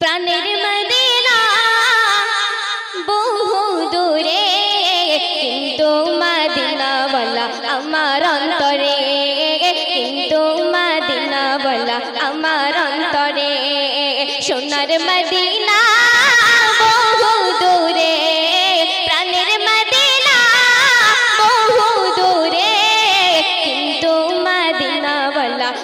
প্রাণের মদিনা বহু দূরে, কিন্তু বলা আমার অন্তরে, কিন্তু মদিনা বলা আমার অন্তরে। সোনার মদিনা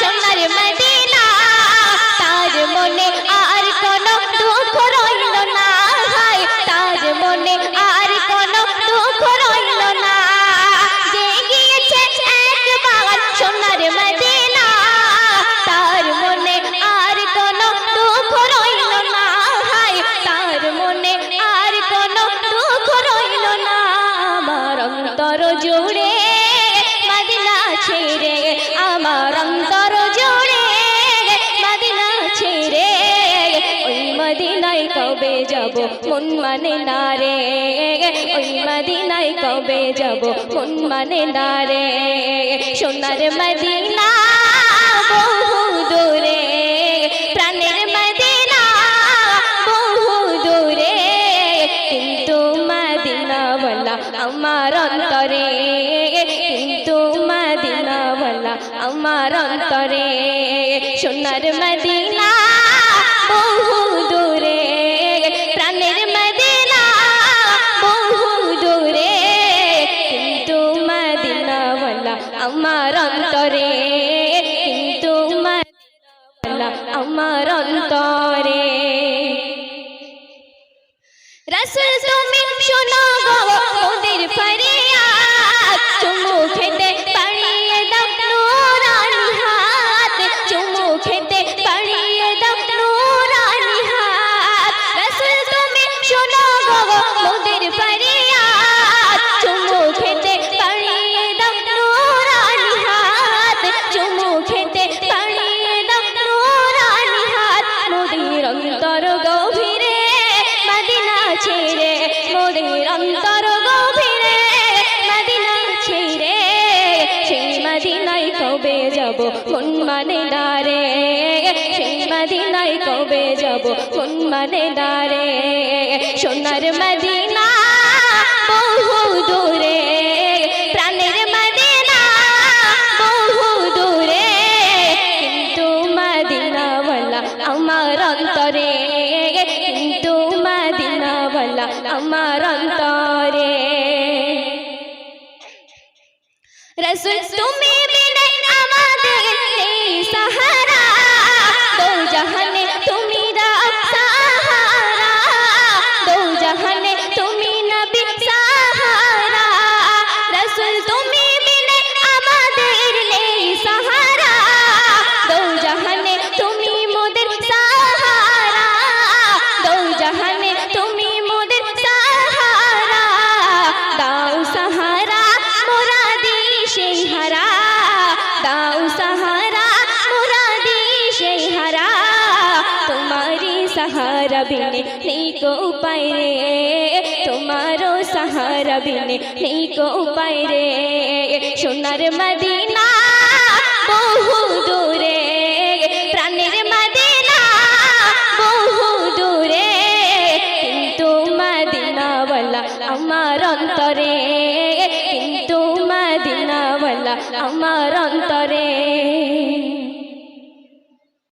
সোনার মদিনা তার মনে আর দুঃখ রইল না। তার মনে আর দুঃখ রইল না। যে গিয়েছে একবার সোনার মদিনা তার মনে আর দুঃখ রইল না। তার মনে আর দুঃখ রইল না। আমার অন্তর জুড়ে মদিনায় কবে যাব? মন মানে না রে। ওই মদিনায় কবে যাব? মন মানে না রে। সোনার মদিনা বহু দূরে। প্রাণের মদিনা বহু দূরে। কিন্তু মদিনা বলা আমার অন্তরে। কিন্তু মদিনা বলা আমার অন্তরে। সোনার মদিনা বহু দূরে প্রাণের মদিনা বহু দূরে কিন্তু মদিনা বলা আমার অন্তরে, কিন্তু মদিনা বলা আমার অন্তরে। রসুল তুমি শোনো গো ওদের ফরিয়াদ মোদের অন্তর গভীরে মদিনা ছেড়ে, সেই মদিনায় কবে যাব মন মানে ডারে সেই মদিনায় কবে যাব মন মানে ডারে সোনার মদিনা বহু দূরে, প্রাণের মদিনা বহু দূরে, কিন্তু মদিনা বলা আমার অন্তরে আমার অন্তরে রসুল তুমি দাও সাহারা মোরা দিশে হারা। তোমারি সাহারা বিনে নেই কো উপায় রে। তোমারো সাহারা বিনে নেই কো উপায় রে। সোনার মদিনা বহু দূরে, প্রাণের মদিনা বহু দূরে। কিন্তু মদিনা বলা আমার অন্তরে, কিন্তু বলা আমার অন্তরে।